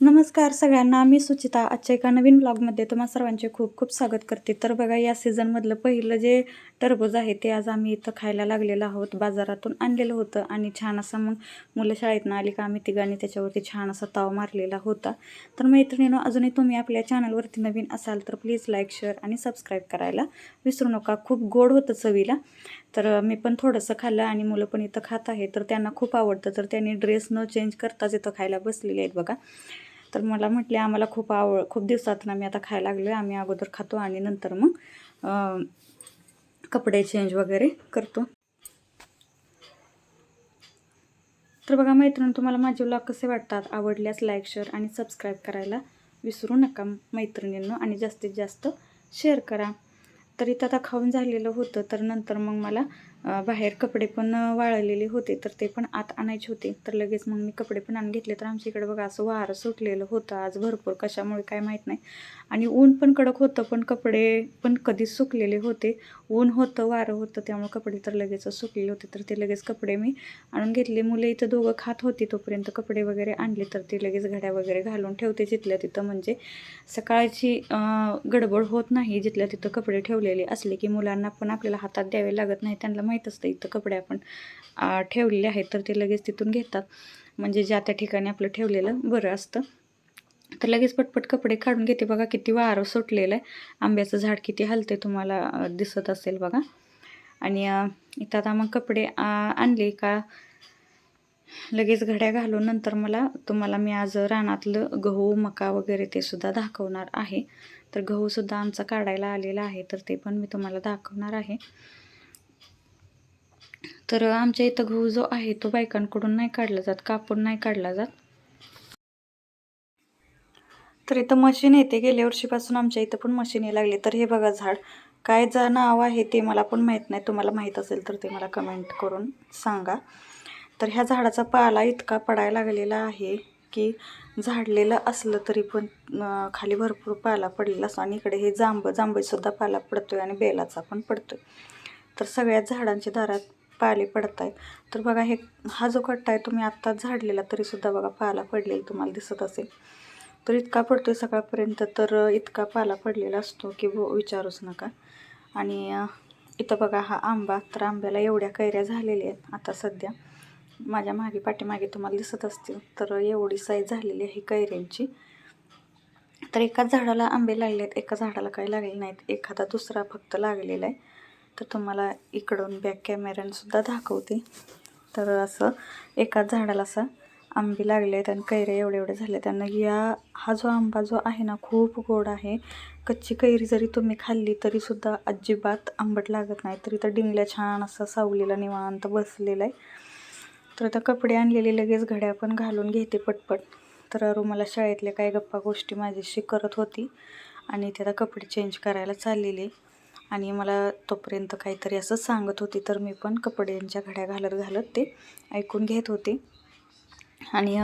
नमस्कार सगळ्यांना मी सुचिता. आजच्या एका नवीन ब्लॉगमध्ये तुम्हा सर्वांचे खूप खूप स्वागत करते. तर बघा या सीझनमधलं पहिलं जे टरबूज आहे ते आज आम्ही इथं खायला लागलेलो आहोत. बाजारातून आणलेलं होतं आणि छान असं मग मुलं शाळेतनं आली का आम्ही तिघांनी त्याच्यावरती छान असा ताव मारलेला होता. तर मैत्रिणीनं अजूनही तुम्ही आपल्या चॅनलवरती नवीन असाल तर प्लीज लाईक शेअर आणि सबस्क्राईब करायला विसरू नका. खूप गोड होतं चवीला. तर मी पण थोडंसं खाल्लं आणि मुलं पण इथं खात आहे तर त्यांना खूप आवडतं. तर त्यांनी ड्रेस न चेंज करताच इथं खायला बसलेले आहेत बघा. तर मला म्हटले आम्हाला खूप आवड खूप दिवसातून आम्ही आता खायला लागलो आहे आम्ही अगोदर खातो आणि नंतर मग कपडे चेंज वगैरे करतो. तर बघा मैत्रिणी तुम्हाला माझे ब्लॉग कसे वाटतात? आवडल्यास लाईक शेअर आणि सबस्क्राईब करायला विसरू नका मैत्रिणींनो आणि जास्तीत जास्त शेअर करा. तर इथं आता खाऊन झालेलं होतं तर नंतर मग मला बाहेर कपडे पण वाळलेले होते तर ते पण आत आणायचे होते. तर लगेच मग मी कपडे पण आणून घेतले. तर आमच्या इकडे बघा असं वारं सुटलेलं होतं आज भरपूर. कशामुळे काय माहीत नाही. आणि ऊन पण कडक होतं पण कपडे पण कधीच सुकलेले होते. ऊन होतं वारं होतं त्यामुळे कपडे तर लगेच सुकलेले होते. तर ते लगेच कपडे मी आणून घेतले. मुलं इथं दोघं खात होती तोपर्यंत कपडे वगैरे आणले. तर ते लगेच घड्या वगैरे घालून ठेवते जिथल्या तिथं. म्हणजे सकाळची गडबड होत नाही जिथल्या तिथं कपडे ठेवलेले असले की मुलांना पण आपल्याला हातात द्यावे लागत नाही. त्यांना माहीत असतं इथं कपडे आपण ठेवलेले आहेत तर ते लगेच तिथून घेतात. म्हणजे ज्या त्या ठिकाणी आपलं ठेवलेलं बरं असतं. तर लगेच पटपट कपडे काढून घेते. बघा किती वारं सुटलेलं आहे. आंब्याचं झाड किती हलते तुम्हाला दिसत असेल बघा. आणि इथं आता मग कपडे आणले का लगेच घड्या घालून नंतर मला तुम्हाला मी आज रानातलं गहू मका वगैरे ते सुद्धा दाखवणार आहे. तर गहूसुद्धा आमचा काढायला आलेला आहे तर ते पण मी तुम्हाला दाखवणार आहे. तर आमच्या इथं गहू जो आहे तो बायकांकडून नाही काढला जात कापून नाही काढला जात. तर इथं मशीन येते गेल्या वर्षीपासून आमच्या इथं पण मशीन यायला लागली. तर हे बघा झाड काय जा नाव आहे ते मला पण माहीत नाही. तुम्हाला माहीत असेल तर ते मला कमेंट करून सांगा. तर ह्या झाडाचा पाला इतका पडायला लागलेला आहे की झाडलेलं असलं तरी पण खाली भरपूर पाला पडलेला असतो. आणि इकडे हे जांब जांभईसुद्धा पाला पडतो आहे आणि बेलाचा पण पडतो आहे तर सगळ्या झाडांच्या दारात पाले पडत आहेत तर बघा हे हा जो कट्टा आहे तुम्ही आत्ताच झाडलेला तरीसुद्धा बघा पाला पडलेला तुम्हाला दिसत असेल. तर इतका पडतो आहे सकाळपर्यंत तर इतका पाला पडलेला असतो की विचारूच नका. आणि इथं बघा हा आंबा तर आंब्याला एवढ्या कैऱ्या झालेल्या आहेत आता सध्या. माझ्या मागे पाठीमागे तुम्हाला दिसत असतील तर एवढी साईज झालेली आहे कैऱ्यांची. तर एकाच झाडाला आंबे लागले आहेत एका झाडाला काही लागले नाहीत. एखादा दुसरा फक्त लागलेला आहे. तर तुम्हाला इकडून बॅक कॅमेऱ्यानंसुद्धा दाखवते. तर असं एकाच झाडाला असा आंबे लागले आहेत आणि कैऱ्या एवढे एवढे झाले त्यांना या हा जो आंबा जो आहे ना खूप गोड आहे. कच्ची कैरी जरी तुम्ही खाल्ली तरीसुद्धा अजिबात आंबट लागत नाही. तरी तर डिंगल्या छान असा सावलीला निवांत बसलेला आहे. तर आता कपडे आणलेले लगेच घड्या पण घालून घेते पटपट. तर अरू मला शाळेतल्या काही गप्पा गोष्टी माझ्याशी करत होती. आणि ते आता कपडे चेंज करायला चाललेले. आणि मला तोपर्यंत काहीतरी असं सांगत होती तर मी पण कपड्यांच्या घड्या घालत घालत ते ऐकून घेत होते. आणि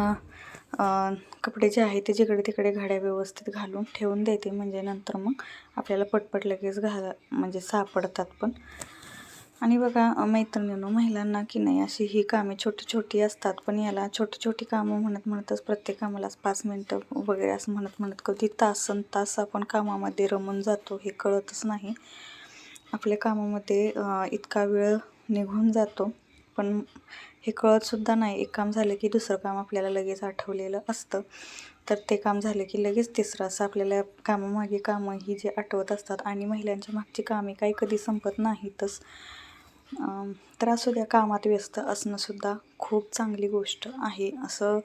कपडे जे आहे ते जिकडे तिकडे घड्या व्यवस्थित घालून ठेवून देते. म्हणजे नंतर मग आपल्याला पटपट लगेच घाला म्हणजे सापडतात पण. आणि बघा मैत्रिणींनो महिलांना की नाही अशी ही कामे छोटी छोटी असतात पण याला छोटी छोटी कामं म्हणत म्हणतच प्रत्येक कामाला पाच मिनटं वगैरे असं म्हणत म्हणत कधी तासन तास आपण कामामध्ये रमून जातो हे कळतच नाही. आपल्या कामामध्ये इतका वेळ निघून जातो. पण हे कळतसुद्धा नाही. एक काम झालं की दुसरं काम आपल्याला लगेच आठवलेलं असतं. तर ते काम झालं की लगेच तिसरं. असं आपल्याला कामामागे कामं ही जे आठवत असतात आणि महिलांच्या मागची कामे काही कधी संपत नाहीतच. तर असू द्या कामात व्यस्त असणंसुद्धा खूप चांगली गोष्ट आहे. असं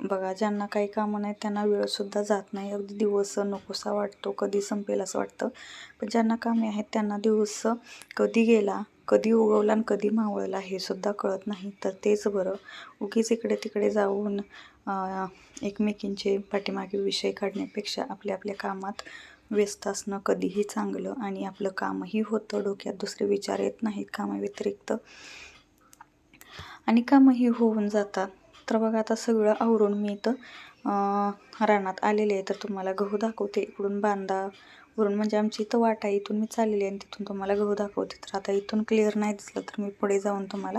बघा ज्यांना काही कामं नाही त्यांना वेळसुद्धा जात नाही. अगदी दिवस नकोसा वाटतो कधी संपेल असं वाटतं. पण ज्यांना कामे आहेत त्यांना दिवस कधी गेला कधी उगवला आणि कधी मावळला हे सुद्धा कळत नाही. तर तेच बरं. उगीच इकडे तिकडे जाऊन एकमेकींचे पाठीमागे विषय काढण्यापेक्षा आपल्या आपल्या कामात व्यस्त असणं कधीही चांगलं आणि आपलं कामही होतं. डोक्यात दुसरे विचार येत नाहीत कामाव्यतिरिक्त. आणि कामही होऊन जातात. तर बघा आता सगळं आवरून मी इथं रानात आलेले आहे. तर तुम्हाला गहू दाखवते इकडून बांधा वरून म्हणजे आमची इथं वाटा इथून मी चाललेली आहे आणि तिथून तुम्हाला गहू दाखवते. तर आता इथून क्लिअर नाही दिसलं तर मी पुढे जाऊन तुम्हाला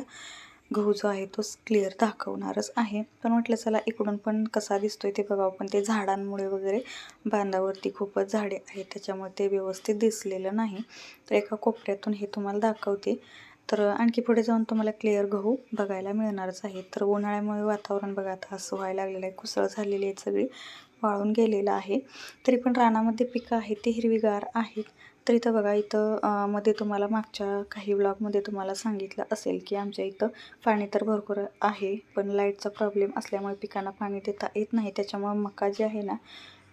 गहू जो आहे तोच क्लिअर दाखवणारच आहे. पण म्हटलं चला इकडून पण कसा दिसतोय ते बघावं. पण ते झाडांमुळे वगैरे बांधावरती खूपच झाडे आहेत त्याच्यामुळे ते व्यवस्थित दिसलेलं नाही. तर एका कोपऱ्यातून हे तुम्हाला दाखवते. तर आणखी पुढे जाऊन तुम्हाला क्लिअर गहू बघायला मिळणारच आहे. तर उन्हाळ्यामुळे वातावरण बघा आता असं व्हायला लागलेलं आहे. कुसळ झालेली आहे सगळी वाळून गेलेलं आहे. तरी पण रानामध्ये पिकं आहेत ती हिरवीगार आहेत. तर इथं बघा इथं मध्ये तुम्हाला मागच्या काही ब्लॉगमध्ये तुम्हाला सांगितलं असेल की आमच्या इथं पाणी तर भरपूर आहे पण लाईटचा प्रॉब्लेम असल्यामुळे पिकांना पाणी देता येत नाही. त्याच्यामुळे मका जे आहे ना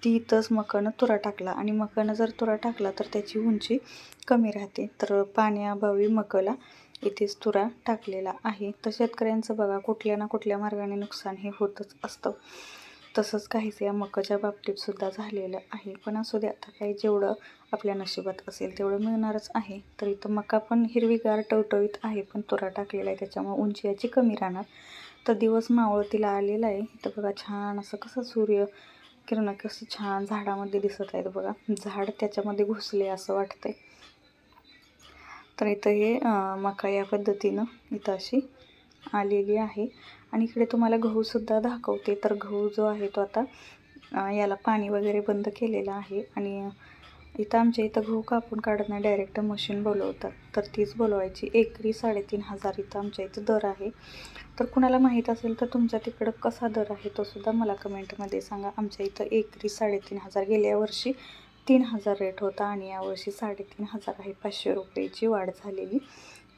ती इथंच मकानं तुरा टाकला. आणि मकानं जर तुरा टाकला तर त्याची उंची कमी राहते. तर पाण्याअभावी मकाला इथेच तुरा टाकलेला आहे. तर शेतकऱ्यांचं बघा कुठल्या ना कुठल्या मार्गाने नुकसान हे होतच असतं. तसंच काहीच या मकाच्या बाबतीत सुद्धा झालेलं आहे. पण असू दे आता काही जेवढं आपल्या नशिबात असेल तेवढं मिळणारच आहे. तर इथं मका पण हिरवीगार टवटवीत आहे पण तुरा टाकलेला आहे. त्याच्यामुळे उंची याची कमी राहणार. तर दिवस मावळतीला आलेला आहे. तर बघा छान असं कसं सूर्य किरण कसं छान झाडामध्ये दिसत आहेत बघा. झाड त्याच्यामध्ये घुसले असं वाटतंय. तर इथं हे मका या पद्धतीनं इथं अशी आलेली आहे. आणि इकडे तुम्हाला गहूसुद्धा दाखवते. तर गहू जो आहे तो आता याला पाणी वगैरे बंद केलेलं आहे. आणि इथं आमच्या इथं गहू कापून काढत नाही डायरेक्ट मशीन बोलवतात. तर तीच बोलवायची. एकरी साडेतीन हजार इथं आमच्या इथं दर आहे. तर कुणाला माहीत असेल तर तुमच्या तिकडं कसा दर आहे तो सुद्धा मला कमेंटमध्ये सांगा. आमच्या इथं एकरी साडेतीन हजार गेल्या वर्षी तीन हजार रेट होता आणि यावर्षी साडेतीन हजार आहे. पाचशे रुपयाची वाढ झालेली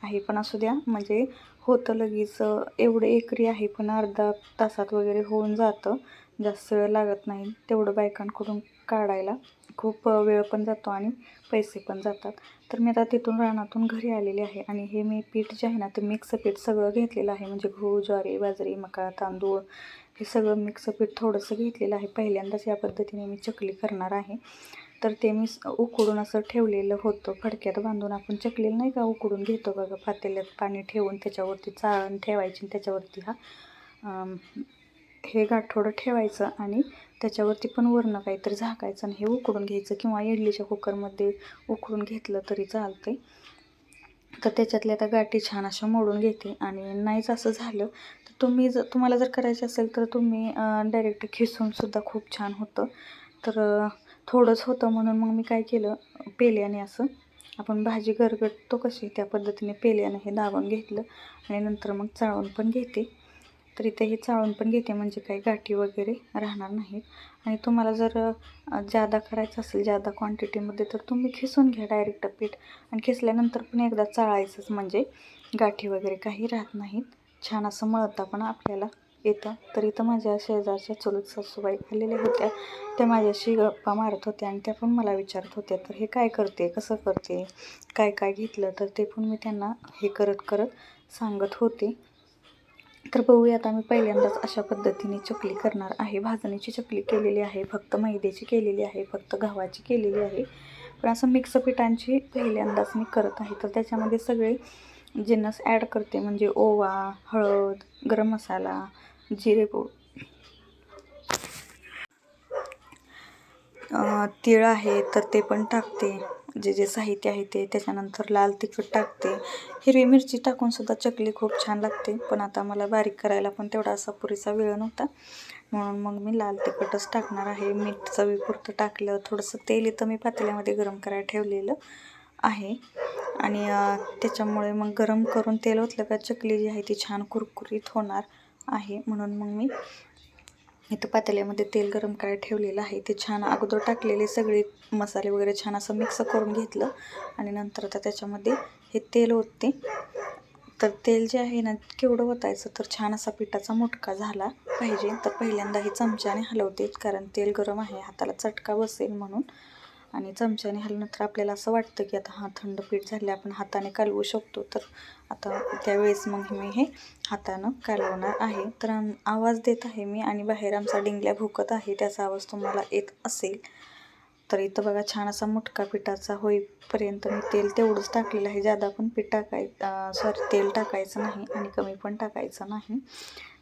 आहे. पण असू द्या म्हणजे होतं लगेच एवढं एकरी आहे पण अर्धा तासात वगैरे होऊन जातं. जास्त वेळ लागत नाही. तेवढं बायकांकडून काढायला. खूप वेळ पण जातो आणि पैसे पण जातात. तर मी आता तिथून रानातून घरी आलेले आहे आणि हे मी पीठ जे आहे ना ते मिक्स पीठ सगळं घेतलेलं आहे. म्हणजे गहू ज्वारी बाजरी मका तांदूळ हे सगळं मिक्स पीठ थोडंसं घेतलेलं आहे. पहिल्यांदाच या पद्धतीने मी चकली करणार आहे. तर ते मी उकडून असं ठेवलेलं होतं. फडक्यात बांधून आपण चकलेलं नाही का उकडून घेतो बघा पातेल्यात पाणी ठेवून त्याच्यावरती चाळण ठेवायची आणि त्याच्यावरती हा हे हे गाठोडं ठेवायचं आणि त्याच्यावरती पण वरनं काहीतरी झाकायचं आणि हे उकडून घ्यायचं किंवा इडलीच्या कुकरमध्ये उकडून घेतलं तरी चालते तर त्याच्यातल्या आता गाठी छान अशा मोडून घेते आणि नाहीच असं झालं तर तुम्ही जर तुम्हाला जर करायचं असेल तर तुम्ही डायरेक्ट खिसूनसुद्धा खूप छान होतं. तर थोडंच होतं म्हणून मग मी काय केलं पेल्याने असं आपण भाजी गरगटतो कशी त्या पद्धतीने पेल्याने हे दाबून घेतलं आणि नंतर मग चाळून पण घेते. तर इथे हे चाळून पण घेते म्हणजे काही गाठी वगैरे राहणार नाहीत. आणि तुम्हाला जर जादा करायचं असेल जादा क्वांटिटीमध्ये तर तुम्ही खिसून घ्या डायरेक्ट पीठ. आणि खिसल्यानंतर पण एकदा चाळायचंच म्हणजे गाठी वगैरे काही राहत नाहीत. छान असं मळता पण आपल्याला येतं. तर इथं माझ्या शेजारच्या चुलत सासूबाई आलेल्या होत्या. त्या माझ्याशी गप्पा मारत होत्या आणि त्या पण मला विचारत होत्या तर हे काय करते? कसं करते? काय काय घेतलं? तर ते पण मी त्यांना हे करत करत सांगत होते. तर बघूया आता मी पहिल्यांदाच अशा पद्धतीने चकली करणार आहे. भाजणीची चकली केलेली आहे फक्त मैद्याची केलेली आहे फक्त गव्हाची केलेली आहे. पण असं मिक्स पिठांची पहिल्यांदाच मी करत आहे. तर त्याच्यामध्ये सगळे जिन्नस ॲड करते म्हणजे ओवा हळद गरम मसाला जिरेपूड अं, तीळ आहे तर ते पण टाकते. जे जे साहित्य आहे ते त्याच्यानंतर लाल तिखट टाकते. हिरवी मिरची टाकूनसुद्धा चकली खूप छान लागते. पण आता मला बारीक करायला पण तेवढा असा पुरेसा वेळ नव्हता. म्हणून मग मी लाल तिखटच टाकणार आहे. मीठ चवीपुरतं टाकलं. थोडंसं तेल इथं मी पातेल्यामध्ये गरम करायला ठेवलेलं आहे. आणि त्याच्यामुळे मग गरम करून तेल ओतलं का चकली जी आहे ती छान कुरकुरीत होणार आहे. म्हणून मग मी इथं पातेल्यामध्ये तेल गरम करायला ठेवलेलं आहे. ते छान अगोदर टाकलेले सगळे मसाले वगैरे छान असं मिक्स करून घेतलं आणि नंतर आता त्याच्यामध्ये हे तेल ओतते. तर तेल जे आहे ना केवढं ओतायचं तर छान असा पिठाचा मुटका झाला पाहिजे. तर पहिल्यांदा हे चमच्याने हलवते कारण तेल गरम आहे हाताला चटका बसेल म्हणून. आणि चमच्याने हलवल्यानंतर आपल्याला असं वाटतं की आता हा थंड पीठ झाले आपण हाताने कालवू शकतो. तर आता त्यावेळेस मग मी हे हातानं कालवणार आहे. तर आवाज देत आहे मी आणि बाहेर आमचा डिंगल्या भुकत आहे त्याचा आवाज तुम्हाला येत असेल. तर इथं बघा छान असा मुटका पिठाचा होईपर्यंत मी तेल तेवढंच टाकलेलं आहे. जादा पण पीठ टाकाय सॉरी तेल टाकायचं नाही आणि कमी पण टाकायचं नाही.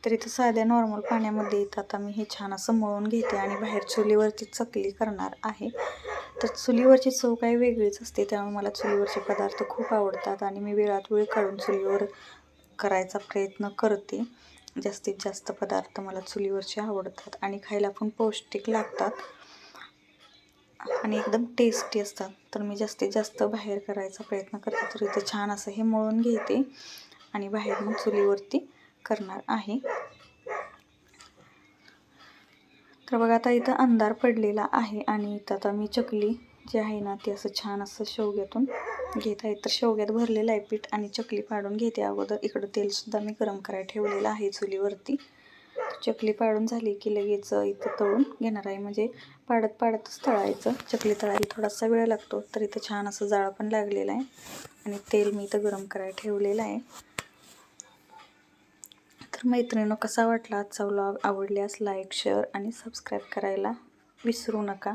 तर इथं साध्या नॉर्मल पाण्यामध्ये इथं आता मी हे छान असं मळून घेते आणि बाहेर चुलीवरती चकली करणार आहे. तर चुलीवरची चव काही वेगळीच असते त्यामुळे मला चुलीवरचे पदार्थ खूप आवडतात आणि मी वेळात वेळ काढून चुलीवर करायचा प्रयत्न करते. जास्तीत जास्त पदार्थ मला चुलीवरचे आवडतात आणि खायला पण पौष्टिक लागतात आणि एकदम टेस्टी असतात. तर मी जास्तीत जास्त बाहेर करायचा प्रयत्न करते तर इथे छान असं हे मळून घेते आणि बाहेर मग चुलीवरती करणार आहे. तर बघा आता इथं अंधार पडलेला आहे आणि इथं आता मी चकली जी आहे ना ती असं छान असं शेवग्यातून घेत आहे. तर शेवग्यात भरलेलं आहे पीठ आणि चकली पाडून घेते. अगोदर इकडं तेलसुद्धा मी गरम करायला ठेवलेलं आहे चुलीवरती. चकली पाडून झाली की लगेच इथं तळून घेणार आहे. म्हणजे पाडत पाडतच तळायचं. चकली तळायला थोडासा वेळ लागतो तर इथं छान असं जाळं पण लागलेलं आहे. आणि तेल मी इथं गरम करायला ठेवलेलं आहे. तर मैत्रिणीनं कसा वाटला आजचा व्लॉग आवडल्यास लाईक शेअर आणि सबस्क्राईब करायला विसरू नका.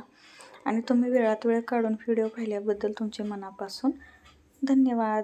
आणि तुम्ही वेळात वेळ काढून व्हिडिओ पाहिल्याबद्दल तुमचे मनापासून धन्यवाद.